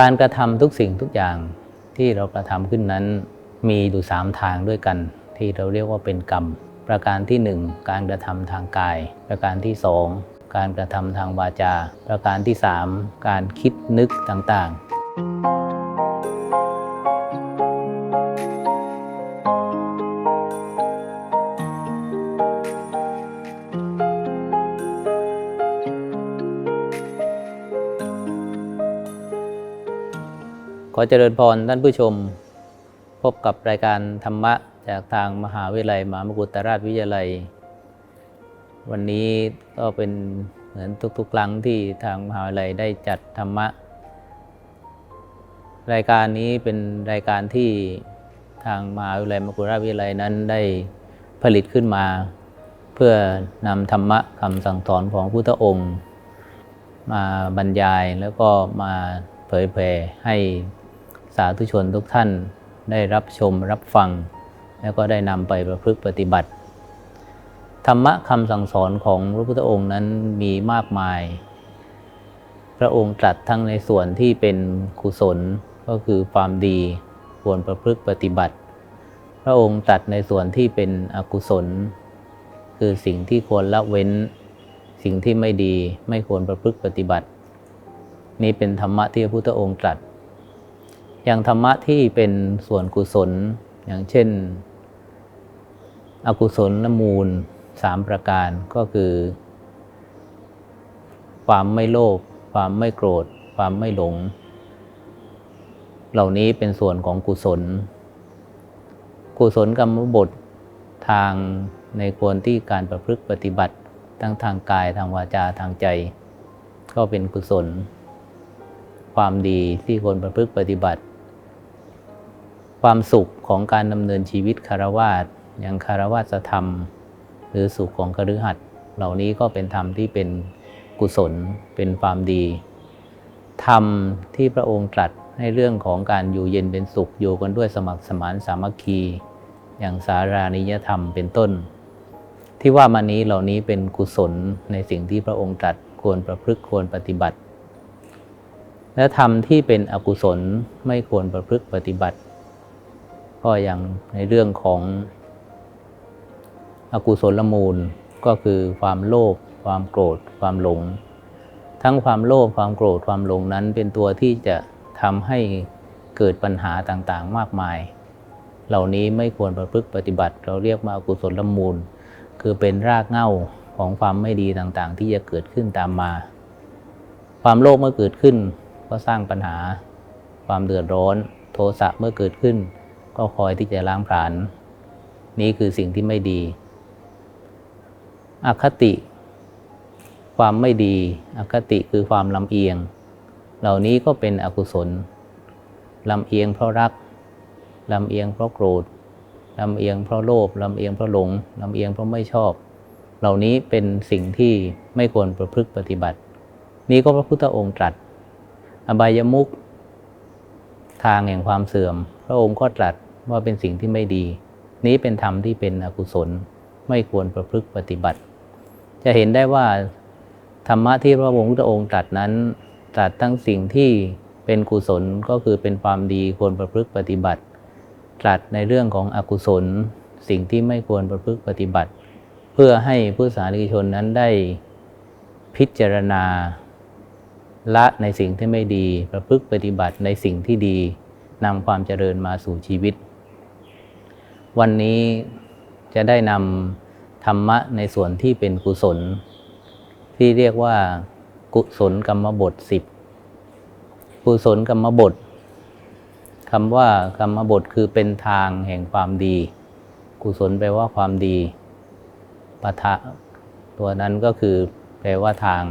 การกระทำทุกสิ่งทุกอย่างที่เรากระทำขึ้นนั้น มีอยู่สามทางด้วยกัน ที่เราเรียกว่าเป็นกรรม ประการที่หนึ่งการกระทำทางกาย ประการที่สองการกระทำทางวาจา ประการที่สามการคิดนึกต่างๆ ขอเจริญพรท่านผู้ชม พบกับรายการธรรมะจากทางมหาวิทยาลัยมหามกุฏราชวิทยาลัย วันนี้ก็เป็นเหมือนทุกๆ ครั้งที่ทางมหาวิทยาลัยได้จัดธรรมะ รายการนี้เป็นรายการที่ทางมหาวิทยาลัยมหากุฏราชวิทยาลัยนั้นได้ผลิตขึ้นมา เพื่อนำธรรมะคำสั่งสอนของพุทธองค์ มาบรรยายแล้วก็มาเผยแผ่ให้ สาธุชนทุกท่านได้รับชมรับฟัง แล้วก็ได้นำไปประพฤติปฏิบัติ ธรรมะคำสั่งสอนของพระพุทธองค์นั้นมีมากมาย พระองค์ตรัสทั้งในส่วนที่เป็นกุศลก็คือความดีควรประพฤติปฏิบัติ พระองค์ตรัสในส่วนที่เป็นอกุศล คือสิ่งที่ควรละเว้น สิ่งที่ไม่ดีไม่ควรประพฤติปฏิบัติ นี่เป็นธรรมะที่พระพุทธองค์ตรัส อย่างธรรมะที่เป็นส่วนกุศล อย่างเช่น อกุศลละมูลสามประการก็คือ ความไม่โลภความไม่โกรธ ความไม่หลง เหล่านี้เป็นส่วนของกุศล กุศลกรรมบททางในควรที่การประพฤติปฏิบัติ ทั้งทางกายทางวาจาทางใจ ก็เป็นกุศล ความดีที่ควรประพฤติปฏิบัติ ความสุขของการดำเนินชีวิตคารวาสอย่างคารวาสธรรม หรือสุขของคฤหัสถ์เหล่านี้ก็เป็นธรรมที่เป็นกุศลเป็นความดี ธรรมที่พระองค์ตรัสให้เรื่องของการอยู่เย็นเป็นสุขอยู่กันด้วยสมัครสมานสามัคคี อย่างสารานิยธรรมเป็นต้น ที่ว่ามานี้เหล่านี้เป็นกุศลในสิ่งที่พระองค์ตรัสควรประพฤติควรปฏิบัติ และธรรมที่เป็นอกุศลไม่ควรประพฤติปฏิบัติ ก็อย่างในเรื่องของอกุศลมูลก็คือความโลภความโกรธ ความหลง ทั้งความโลภความโกรธความหลงนั้นเป็นตัวที่จะทำให้เกิดปัญหาต่างๆ มากมาย เหล่านี้ไม่ควรประพฤติปฏิบัติ เราเรียกว่าอกุศลมูล คือเป็นรากเหง้าของความไม่ดีต่างๆ ที่จะเกิดขึ้นตามมา ความโลภเมื่อเกิดขึ้นก็สร้างปัญหา ความเดือดร้อน โทสะเมื่อเกิดขึ้น ก็คอยที่จะล้างผลาญนี้คือสิ่งที่ไม่ดี อคติ ความไม่ดี อคติคือความลำเอียง เหล่านี้ก็เป็นอกุศลลำเอียงเพราะรักลำเอียงเพราะโกรธลำเอียงเพราะโลภลำเอียงเพราะหลงลำเอียงเพราะไม่ชอบ เหล่านี้เป็นสิ่งที่ไม่ควรประพฤติปฏิบัติ นี้ก็พระพุทธองค์ตรัส อบายมุขทางแห่งความเสื่อม พระองค์ก็ตรัส ว่าเป็นสิ่งที่ไม่ดี นี้เป็นธรรมที่เป็นอกุศลไม่ควรประพฤติปฏิบัติ จะเห็นได้ว่าธรรมะที่พระพุทธองค์ตรัสนั้นตรัสทั้งสิ่งที่เป็นกุศลก็คือเป็นความดีควรประพฤติปฏิบัติ ตรัสในเรื่องของอกุศล สิ่งที่ไม่ควรประพฤติปฏิบัติ เพื่อให้ผู้สาธารนิชนนั้นได้พิจารณาละในสิ่งที่ไม่ดี ประพฤติปฏิบัติในสิ่งที่ดีนำความเจริญมาสู่ชีวิต วันนี้จะได้นำธรรมะในส่วนที่เป็นกุศล ที่เรียกว่ากุศลกรรมบทสิบกุศลกรรมบทคำว่ากรรมบทคือเป็นทางแห่งความดี กุศลแปลว่าความดีปะทะตัวนั้นก็คือแปลว่าทาง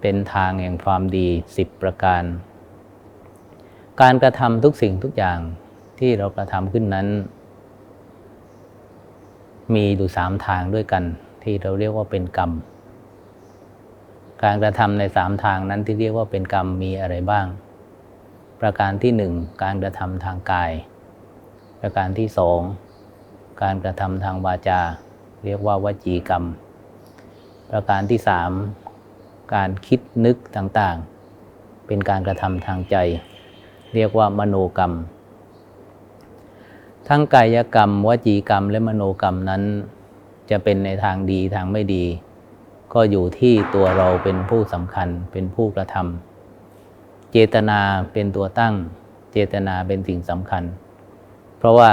เป็นทางแห่งความดีสิบประการ การกระทำทุกสิ่งทุกอย่าง ที่เรากระทำขึ้นนั้น มีอยู่สามทางด้วยกัน ที่เราเรียกว่าเป็นกรรม การกระทำในสามทางนั้นที่เรียกว่าเป็นกรรมมีอะไรบ้าง ประการที่หนึ่งการกระทำทางกาย ประการที่สองการกระทำทางวาจา เรียกว่าวจีกรรม ประการที่สามการคิดนึกต่างๆ เป็นการกระทำทางใจ เรียกว่ามโนกรรม ทั้งกายกรรม วจีกรรม และมโนกรรมนั้น จะเป็นในทางดีทางไม่ดี ก็อยู่ที่ตัวเราเป็นผู้สำคัญเป็นผู้กระทำเจตนาเป็นตัวตั้ง เจตนาเป็นสิ่งสำคัญ เพราะว่า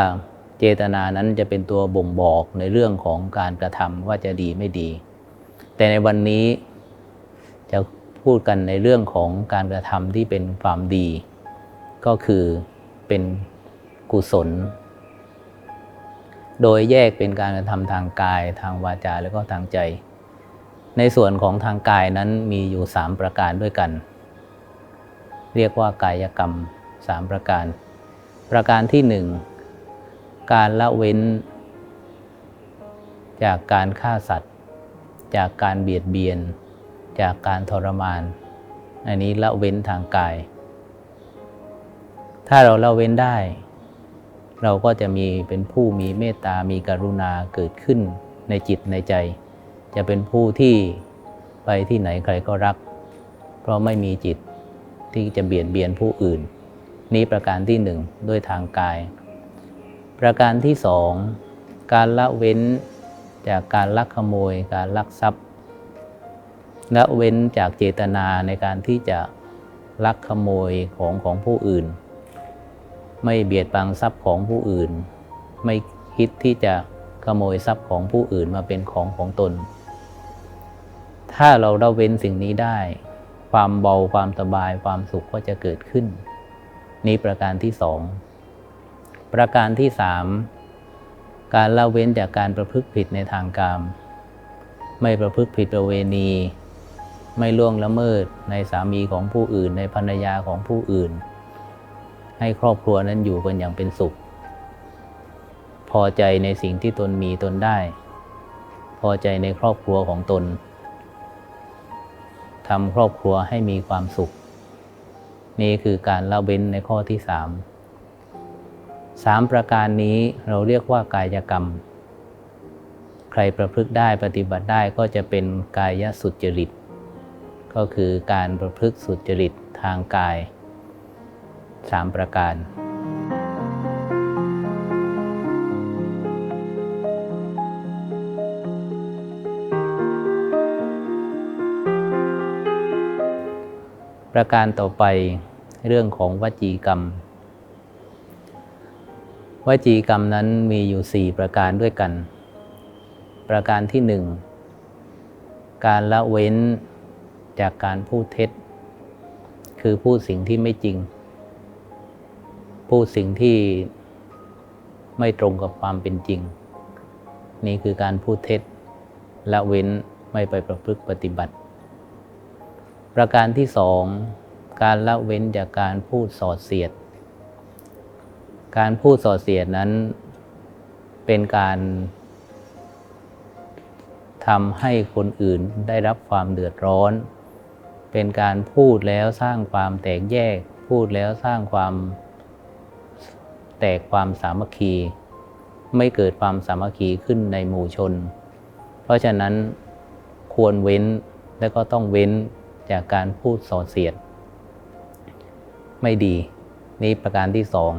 เจตนานั้นจะเป็นตัวบ่งบอกในเรื่องของการกระทำว่าจะดีไม่ดี แต่ในวันนี้จะพูดกันในเรื่องของการกระทำที่เป็นความดี ก็คือเป็นกุศล โดยแยกเป็นการกระทำทางกายทางวาจาแล้วก็ทางใจ ในส่วนของทางกายนั้นมีอยู่ 3 ประการด้วยกัน เรียกว่ากายกรรม 3 ประการ ประการที่ 1 การละเว้น จากการฆ่าสัตว์ จากการเบียดเบียน จากการทรมาน อันนี้ละเว้นทางกาย ถ้าเราละเว้นได้ เราก็จะมีเป็นผู้มีเมตตา มีกรุณาเกิดขึ้นในจิตในใจ จะเป็นผู้ที่ไปที่ไหนใครก็รัก เพราะไม่มีจิตที่จะเบียดเบียนผู้อื่น นี้ประการที่หนึ่งด้วยทางกาย ประการที่สองการละเว้นจากการลักขโมย การลักทรัพย์ละเว้นจากเจตนาในการที่จะลักขโมยของของผู้อื่น ไม่เบียดบังทรัพย์ของผู้อื่น ไม่คิดที่จะขโมยทรัพย์ของผู้อื่นมาเป็นของของตน ถ้าเราละเว้นสิ่งนี้ได้ ความเบาความสบายความสุขก็จะเกิดขึ้น นี้ประการที่สองประการที่สามการละเว้นจากการประพฤติผิดในทางกามไม่ประพฤติผิดประเวณี ไม่ล่วงละเมิดในสามีของผู้อื่น ในภรรยาของผู้อื่น ให้ครอบครัวนั้นอยู่กันอย่างเป็นสุข พอใจในสิ่งที่ตนมีตนได้ พอใจในครอบครัวของตนทำครอบครัวให้มีความสุข นี่คือการละเว้นในข้อที่สามสามประการนี้เราเรียกว่ากายกรรม ใครประพฤติได้ปฏิบัติได้ก็จะเป็นกายสุจริต ก็คือการประพฤติสุจริตทางกาย สามประการ ประการต่อไปเรื่องของวจีกรรม วจีกรรมนั้นมีอยู่ 4 ประการด้วยกัน ประการที่หนึ่งการละเว้นจากการพูดเท็จ คือพูดสิ่งที่ไม่จริง พูดสิ่งที่ไม่ตรงกับความเป็นจริง นี่คือการพูดเท็จละเว้นไม่ไปประพฤติปฏิบัติ ประการที่สองการละเว้นจากการพูดส่อเสียด การพูดส่อเสียดนั้นเป็นการทำให้คนอื่นได้รับความเดือดร้อน เป็นการพูดแล้วสร้างความแตกแยก พูดแล้วสร้างความ แตกความสามัคคี ไม่เกิดความสามัคคีขึ้นในหมู่ชน เพราะฉะนั้นควรเว้นและก็ต้องเว้นจากการพูดส่อเสียด ไม่ดี นี่ประการที่สอง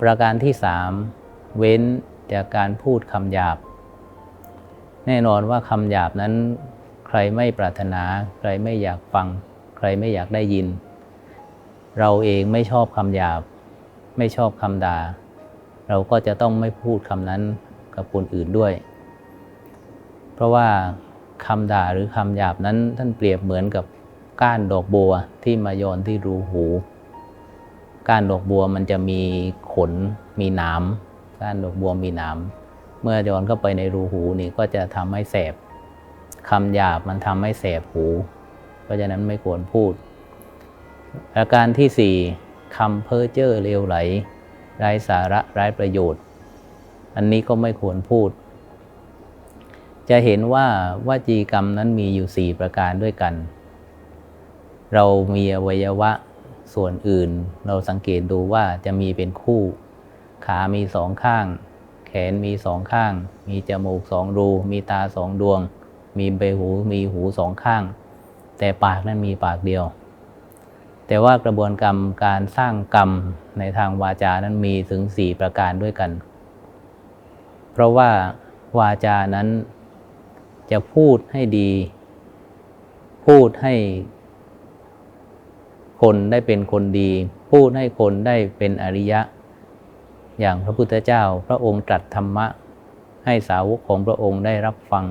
ประการที่สามเว้นจากการพูดคำหยาบ แน่นอนว่าคำหยาบนั้น ใครไม่ปรารถนา ใครไม่อยากฟัง ใครไม่อยากได้ยิน เราเองไม่ชอบคำหยาบ ไม่ชอบคำด่า เราก็จะต้องไม่พูดคำนั้นกับคนอื่นด้วย เพราะว่าคำด่าหรือคำหยาบนั้นท่านเปรียบเหมือนกับก้านดอกบัวที่มาโยนที่รูหูก้านดอกบัวมันจะมีขนมีหนามก้านดอกบัวมีหนามเมื่อโยนเข้าไปในรูหูนี่ก็จะทำให้แสบคำหยาบมันทำให้แสบหู เพราะฉะนั้นไม่ควรพูดประการที่สี่ คำเพ้อเจ้อเลวไหลไร้สาระไร้ประโยชน์ อันนี้ก็ไม่ควรพูด จะเห็นว่าวจีกรรมนั้นมีอยู่ 4 ประการด้วยกัน เรามีอวัยวะส่วนอื่น เราสังเกตดูว่าจะมีเป็นคู่ ขามีสองข้าง แขนมีสองข้าง มีจมูกสองรู มีตาสองดวง มีใบหู มีหูสองข้าง แต่ปากนั้นมีปากเดียว แต่ว่ากระบวนการการสร้างกรรมในทางวาจานั้นมีถึง 4 ประการด้วยกัน เพราะว่าวาจานั้นจะพูดให้ดี พูดให้คนได้เป็นคนดี พูดให้คนได้เป็นอริยะ อย่างพระพุทธเจ้าพระองค์ตรัสธรรมะ ให้สาวกของพระองค์ได้รับฟัง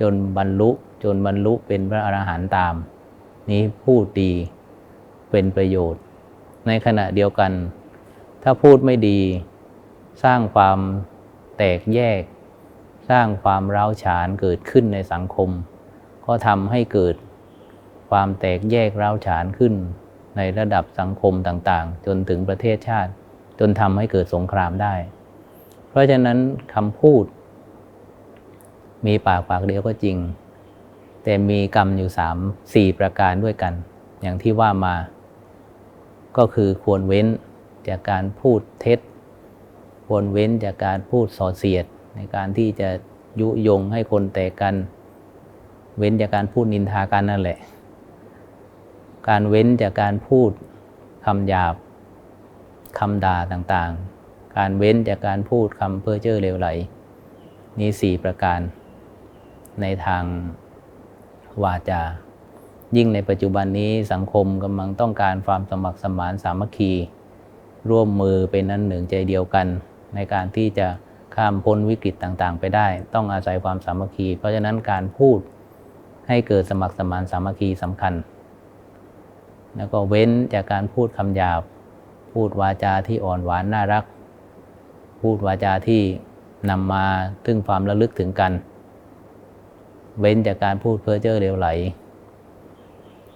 จนบรรลุจนบรรลุเป็นพระอรหันต์ตาม นี้พูดดี เป็นประโยชน์ ในขณะเดียวกัน ถ้าพูดไม่ดี สร้างความแตกแยก สร้างความร้าวฉานเกิดขึ้นในสังคม ก็ทำให้เกิดความแตกแยกร้าวฉานขึ้น ในระดับสังคมต่างๆ จนถึงประเทศชาติ จนทำให้เกิดสงครามได้ เพราะฉะนั้นคำพูด มีปากปากเดียวก็จริง แต่มีกรรมอยู่สามสี่ประการด้วยกัน อย่างที่ว่ามา ก็คือควรเว้นจากการพูดเท็จ ควรเว้นจากการพูดส่อเสียด ในการที่จะยุยงให้คนแตกกัน เว้นจากการพูดนินทากันนั่นแหละ การเว้นจากการพูดคำหยาบคำด่าต่างๆ การเว้นจากการพูดคำเพ้อเจ้อเลวไหล นี่สี่ประการในทางวาจา ยิ่งในปัจจุบันนี้สังคมกำลังต้องการความสมัครสมานสามัคคี ร่วมมือเป็นนั้นหนึ่งใจเดียวกัน ในการที่จะข้ามพ้นวิกฤตต่างๆ ไปได้ ต้องอาศัยความสามัคคี เพราะฉะนั้นการพูดให้เกิดสมัครสมานสามัคคีสำคัญ แล้วก็เว้นจากการพูดคำหยาบ พูดวาจาที่อ่อนหวานน่ารัก พูดวาจาที่นำมาถึงความระลึกถึงกัน เว้นจากการพูดเพ้อเจ้อเลวไหล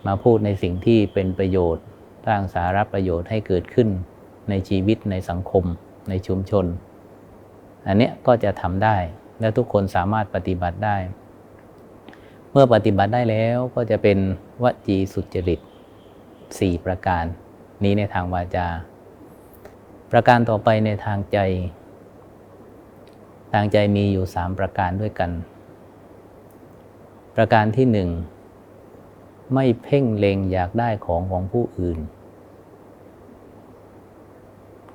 มาพูดในสิ่งที่เป็นประโยชน์สร้างสาระประโยชน์ให้เกิดขึ้นในชีวิตในสังคม ในชุมชน อันเนี้ยก็จะทำได้ และทุกคนสามารถปฏิบัติได้ เมื่อปฏิบัติได้แล้วก็จะเป็นวจีสุจริต 4 ประการ นี้ในทางวาจา ประการต่อไปในทางใจ ทางใจมีอยู่ 3 ประการด้วยกัน ประการที่หนึ่ง ไม่เพ่งเล็งอยากได้ของของผู้อื่น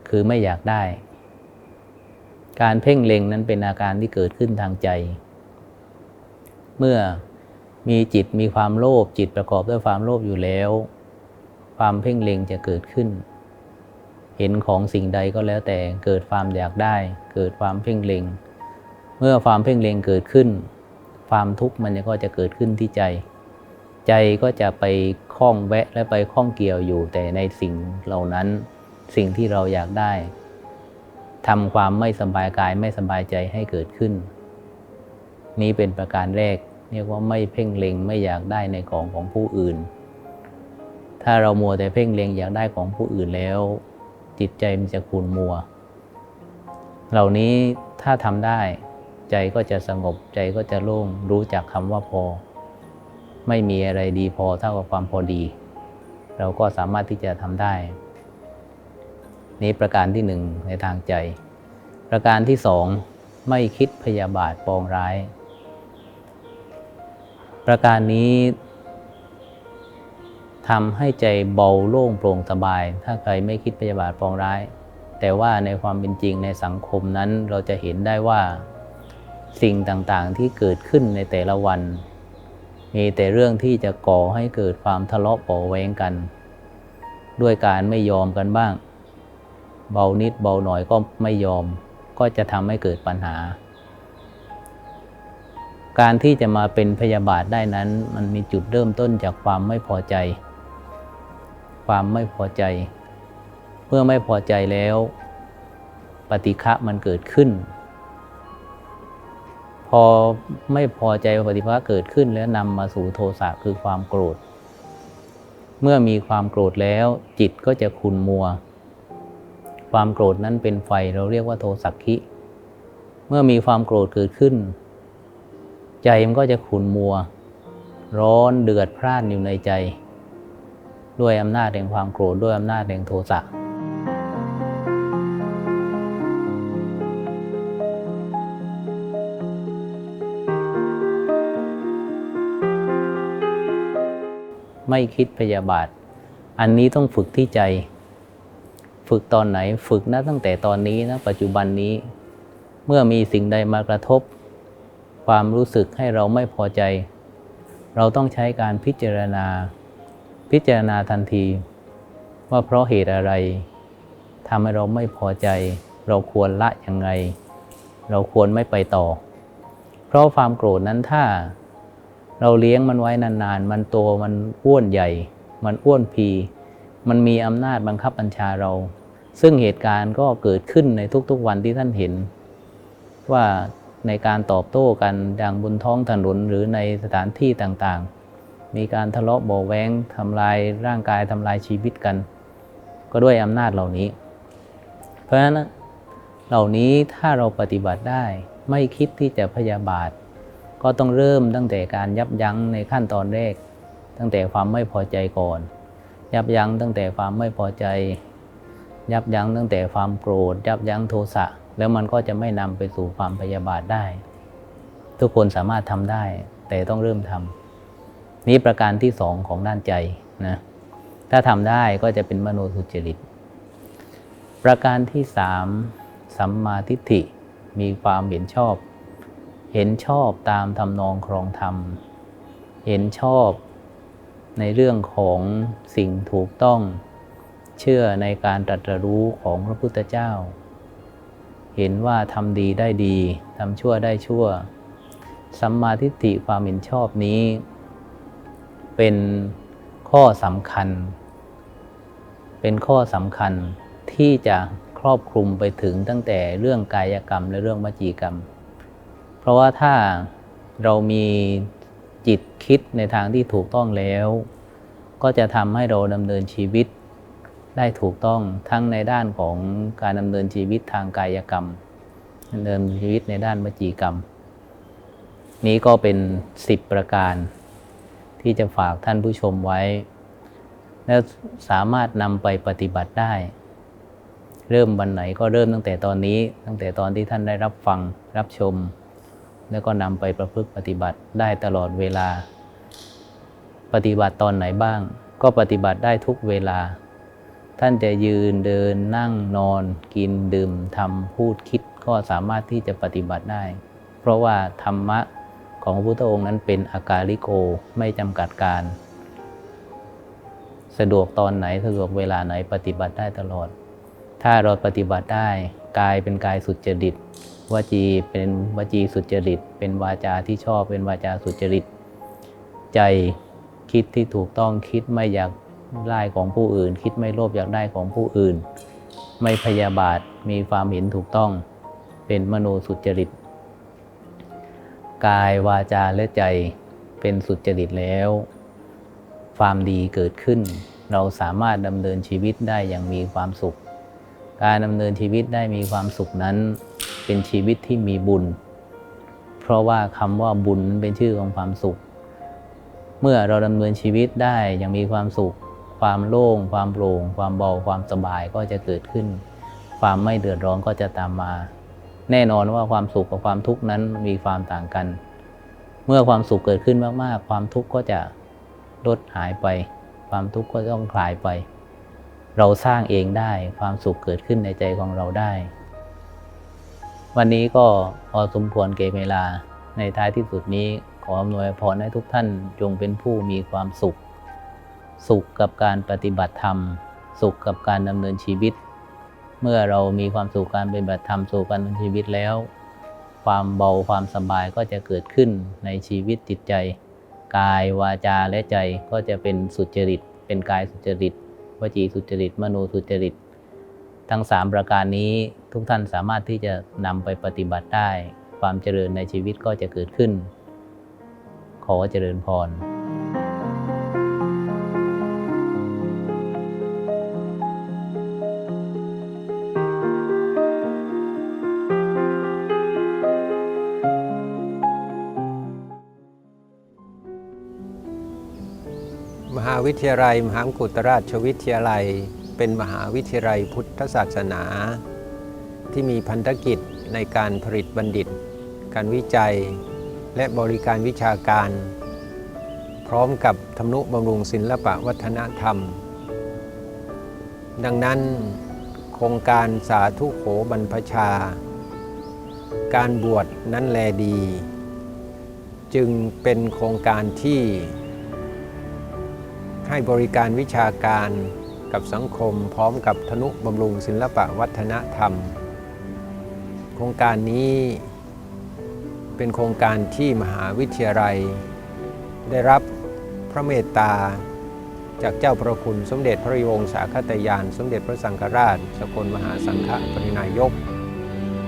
คือไม่อยากได้ การเพ่งเล็งนั้นเป็นอาการที่เกิดขึ้นทางใจ เมื่อมีจิตมีความโลภจิตประกอบด้วยความโลภอยู่แล้ว ความเพ่งเล็งจะเกิดขึ้น เห็นของสิ่งใดก็แล้วแต่เกิดความอยากได้ เกิดความเพ่งเล็ง เมื่อความเพ่งเล็งเกิดขึ้น ความทุกข์มันก็จะเกิดขึ้นที่ใจ ใจก็จะไปคล้องแวะและไปคล้องเกี่ยวอยู่แต่ในสิ่งเหล่านั้นสิ่งที่เราอยากได้ทำความไม่สบายกายไม่สบายใจให้เกิดขึ้น นี้เป็นประการแรก เรียกว่าไม่เพ่งเล็งไม่อยากได้ในของของผู้อื่น ถ้าเรามัวแต่เพ่งเล็งอยากได้ของผู้อื่นแล้ว จิตใจมันจะขุ่นมัว เหล่านี้ถ้าทำได้ ใจก็จะสงบใจก็จะโล่งรู้จักคำว่าพอ ไม่มีอะไรดีพอเท่ากับความพอดี เราก็สามารถที่จะทำได้ นี้ประการที่หนึ่งในทางใจ ประการที่สองไม่คิดพยาบาทปองร้าย ประการนี้ทำให้ใจเบาโล่งโปร่งสบาย ถ้าใครไม่คิดพยาบาทปองร้าย แต่ว่าในความเป็นจริงในสังคมนั้นเราจะเห็นได้ว่า สิ่งต่างๆที่เกิดขึ้นในแต่ละวัน มีแต่เรื่องที่จะก่อให้เกิดความทะเลาะเบาะแวงกัน ด้วยการไม่ยอมกันบ้าง เบานิดเบาหน่อยก็ไม่ยอม ก็จะทำให้เกิดปัญหา การที่จะมาเป็นพยาบาทได้นั้น มันมีจุดเริ่มต้นจากความไม่พอใจ ความไม่พอใจ เมื่อไม่พอใจแล้ว ปฏิฆะมันเกิดขึ้น พอไม่พอใจปฏิภาเกิดขึ้นแล้วนำมาสู่โทสะคือความโกรธ เมื่อมีความโกรธแล้ว จิตก็จะขุนมัว ความโกรธนั้นเป็นไฟเราเรียกว่าโทสักขิ เมื่อมีความโกรธเกิดขึ้น ใจมันก็จะขุนมัว ร้อนเดือดพร่านอยู่ในใจ ด้วยอำนาจแห่งความโกรธด้วยอำนาจแห่งโทสะ ไม่คิดพยาบาท อันนี้ต้องฝึกที่ใจ ฝึกตอนไหนฝึกนะตั้งแต่ตอนนี้นะปัจจุบันนี้ เมื่อมีสิ่งใดมากระทบ ความรู้สึกให้เราไม่พอใจ เราต้องใช้การพิจารณา พิจารณาทันที ว่าเพราะเหตุอะไรทำให้เราไม่พอใจ เราควรละยังไง เราควรไม่ไปต่อ เพราะความโกรธนั้นถ้า เราเลี้ยงมันไว้นานๆ มันโต มันอ้วนใหญ่ มันอ้วนพี มันมีอำนาจบังคับบัญชาเรา ซึ่งเหตุการณ์ก็เกิดขึ้นในทุกๆวันที่ท่านเห็น ว่าในการตอบโต้กันดังบนท้องถนนหรือในสถานที่ต่างๆ มีการทะเลาะเบาแวงทำลายร่างกายทำลายชีวิตกัน ก็ด้วยอำนาจเหล่านี้ เพราะฉะนั้นเหล่านี้ถ้าเราปฏิบัติได้ไม่คิดที่จะพยาบาท ก็ต้องเริ่มตั้งแต่การยับยั้งในขั้นตอนแรก ตั้งแต่ความไม่พอใจก่อน ยับยั้งตั้งแต่ความไม่พอใจ ยับยั้งตั้งแต่ความโกรธ ยับยั้งโทสะแล้วมันก็จะไม่นำไปสู่ความพยาบาทได้ ทุกคนสามารถทำได้ แต่ต้องเริ่มทำนี้ประการที่สองของด้านใจนะถ้าทำได้ก็จะเป็นมโนสุจริต ประการที่สามสัมมาทิฏฐิมีความเห็นชอบ เห็นชอบตามทำนองครองธรรม เห็นชอบในเรื่องของสิ่งถูกต้อง เชื่อในการตรัสรู้ของพระพุทธเจ้า เห็นว่าทำดีได้ดีทำชั่วได้ชั่ว สัมมาทิฏฐิความเห็นชอบนี้ เป็นข้อสำคัญ เป็นข้อสำคัญที่จะครอบคลุมไปถึงตั้งแต่เรื่องกายกรรมและเรื่องวจีกรรม เพราะว่าถ้าเรามีจิตคิดในทางที่ถูกต้องแล้ว ก็จะทำให้เราดำเนินชีวิตได้ถูกต้องทั้งในด้านของการดำเนินชีวิตทางกายกรรมดำเนินชีวิตในด้านวจีกรรม นี้ก็เป็น 10 ประการ ที่จะฝากท่านผู้ชมไว้ และสามารถนำไปปฏิบัติได้ เริ่มวันไหนก็เริ่มตั้งแต่ตอนนี้ตั้งแต่ตอนที่ท่านได้รับฟังรับชม แล้วก็นำไปประพฤติปฏิบัติได้ตลอดเวลา ปฏิบัติตอนไหนบ้าง ก็ปฏิบัติได้ทุกเวลา ท่านจะยืนเดินนั่งนอน กินดื่มทำพูดคิดก็สามารถที่จะปฏิบัติได้ เพราะว่าธรรมะของพระพุทธองค์นั้นเป็นอากาลิโกไม่จำกัดการ สะดวกตอนไหนสะดวกเวลาไหนปฏิบัติได้ตลอด ถ้าเราปฏิบัติได้กายเป็นกายสุจริต วจีเป็นวจีสุจริต เป็นวาจาที่ชอบเป็นวาจาสุจริต ใจคิดที่ถูกต้องคิดไม่อยากได้ของผู้อื่น คิดไม่โลภอยากได้ของผู้อื่น ไม่พยาบาทมีความเห็นถูกต้อง เป็นมโนสุจริต กายวาจาและใจเป็นสุจริตแล้ว ความดีเกิดขึ้น เราสามารถดำเนินชีวิตได้อย่างมีความสุข การดำเนินชีวิตได้มีความสุขนั้น เป็นชีวิตที่มีบุญ เพราะว่าคำว่าบุญเป็นชื่อของความสุข เมื่อเราดำเนินชีวิตได้อย่างมีความสุข ความโล่ง ความโปร่ง ความเบาความสบายก็จะเกิดขึ้น ความไม่เดือดร้อนก็จะตามมา แน่นอนว่าความสุขกับความทุกข์นั้นมีความต่างกัน เมื่อความสุขเกิดขึ้นมากๆ ความทุกข์ก็จะลดหายไป ความทุกข์ก็ต้องคลายไป เราสร้างเองได้ความสุขเกิดขึ้นในใจของเราได้ วันนี้ก็พอสมควรเกเวลาในท้ายที่สุดนี้ขออำนวยพรให้ทุกท่านจงเป็นผู้มีความสุข สุขกับการปฏิบัติธรรม สุขกับการดำเนินชีวิต เมื่อเรามีความสุขการปฏิบัติธรรมสู่การดำเนินชีวิตแล้ว ความเบาความสบายก็จะเกิดขึ้นในชีวิตจิตใจ กายวาจาและใจก็จะเป็นสุจริต เป็นกายสุจริต วจีสุจริต มโนสุจริต ทั้ง 3 ประการนี้ทุกท่านสามารถที่จะนำไปปฏิบัติได้ ความเจริญในชีวิตก็จะเกิดขึ้น ขอเจริญพรมหาวิทยาลัย มหามกุฏราชวิทยาลัย เป็นมหาวิทยาลัยพุทธศาสนา ที่มีพันธกิจในการผลิตบัณฑิต การวิจัย และบริการวิชาการ พร้อมกับทำนุบำรุงศิลปะวัฒนธรรม ดังนั้น โครงการสาธุโขบรรพชา การบวชนั้นแลดี จึงเป็นโครงการที่ให้บริการวิชาการ กับสังคมพร้อมกับธนุบำรุงศิลปะวัฒนธรรม โครงการนี้เป็นโครงการที่มหาวิทยาลัย ได้รับพระเมตตาจากเจ้าประคุณสมเด็จพระยงสาคตยาน สมเด็จพระสังฆราช สกลมหาสังฆปรินายก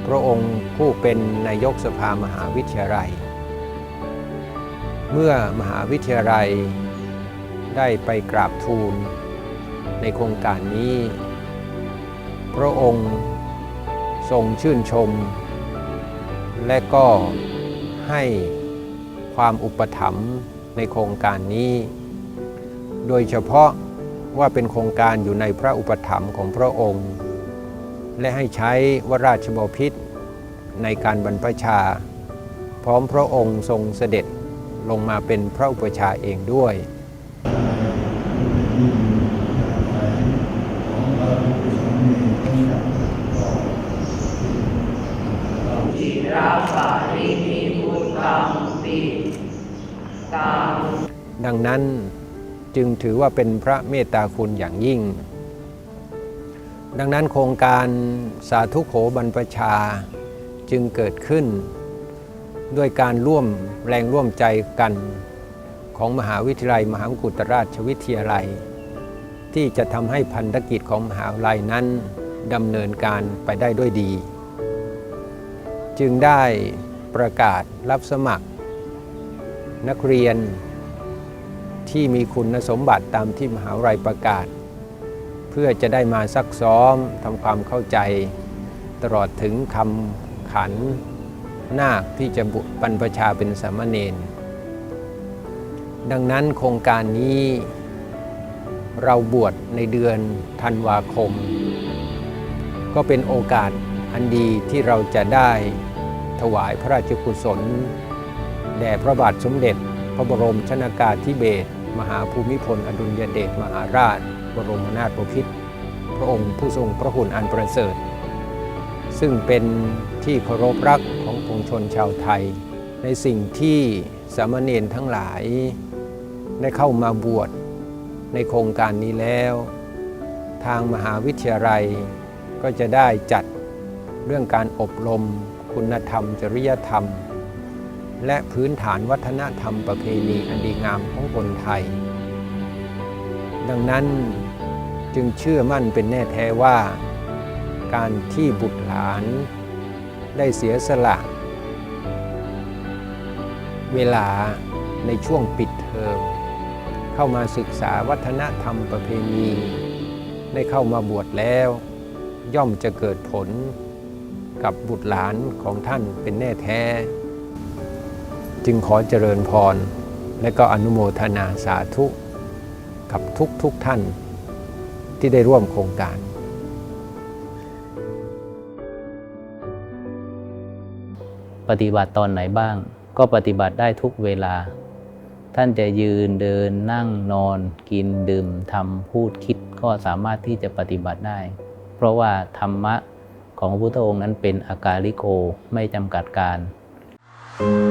พระองค์ผู้เป็นนายกสภามหาวิทยาลัย เมื่อมหาวิทยาลัยได้ไปกราบทูล ในโครงการนี้ พระองค์ทรงชื่นชม และก็ให้ความอุปถัมภ์ในโครงการนี้ โดยเฉพาะว่าเป็นโครงการอยู่ในพระอุปถัมภ์ของพระองค์ และให้ใช้วราชบพิตรในการบรรพชา พร้อมพระองค์ทรงเสด็จลงมาเป็นพระอุปชาเองด้วย ดังนั้นจึงถือว่าเป็นพระเมตตาคุณอย่างยิ่ง ดังนั้นโครงการสาธุโขบรรพชาจึงเกิดขึ้น ด้วยการร่วมแรงร่วมใจกันของมหาวิทยาลัย มหามกุฏราชวิทยาลัย ที่จะทำให้พันธกิจของมหาวิทยาลัยนั้นดำเนินการไปได้ด้วยดี จึงได้ประกาศรับสมัคร นักเรียนที่มีคุณสมบัติตามที่มหาวิทยาลัยประกาศ เพื่อจะได้มาซักซ้อมทำความเข้าใจ ตลอดถึงคำขันนาคที่จะบุบรรพชาเป็นสามเณรดังนั้นโครงการนี้เราบวชในเดือนธันวาคม ก็เป็นโอกาสอันดีที่เราจะได้ ถวายพระราชกุศล แด่พระบาทสมเด็จ พระบรมชนากาธิเบศรมหาภูมิพลอดุลยเดชมหาราช บรมนาถบพิตรพระองค์ผู้ทรงพระคุณอันประเสริฐ ซึ่งเป็นที่เคารพรักของปวงชนชาวไทย ในสิ่งที่สามเณรทั้งหลายได้เข้ามาบวชในโครงการนี้แล้ว ทางมหาวิทยาลัยก็จะได้จัดเรื่องการอบรม คุณธรรม จริยธรรม และพื้นฐานวัฒนธรรมประเพณีอันดีงามของคนไทย ดังนั้นจึงเชื่อมั่นเป็นแน่แท้ว่า การที่บุตรหลานได้เสียสละ เวลาในช่วงปิดเทอมเข้ามาศึกษาวัฒนธรรมประเพณี ได้เข้ามาบวชแล้ว ย่อมจะเกิดผล กับบุตรหลานของท่านเป็นแน่แท้ จึงขอเจริญพร และก็อนุโมทนาสาธุ กับทุกทุกๆท่านที่ได้ร่วมโครงการปฏิบัติตอนไหนบ้าง ก็ปฏิบัติได้ทุกเวลา ท่านจะยืนเดินนั่งนอน กินดื่มทำพูดคิดก็สามารถที่จะปฏิบัติได้ เพราะว่าธรรมะ ของพระพุทธองค์นั้นเป็นอากาลิโกไม่จำกัดการ Thank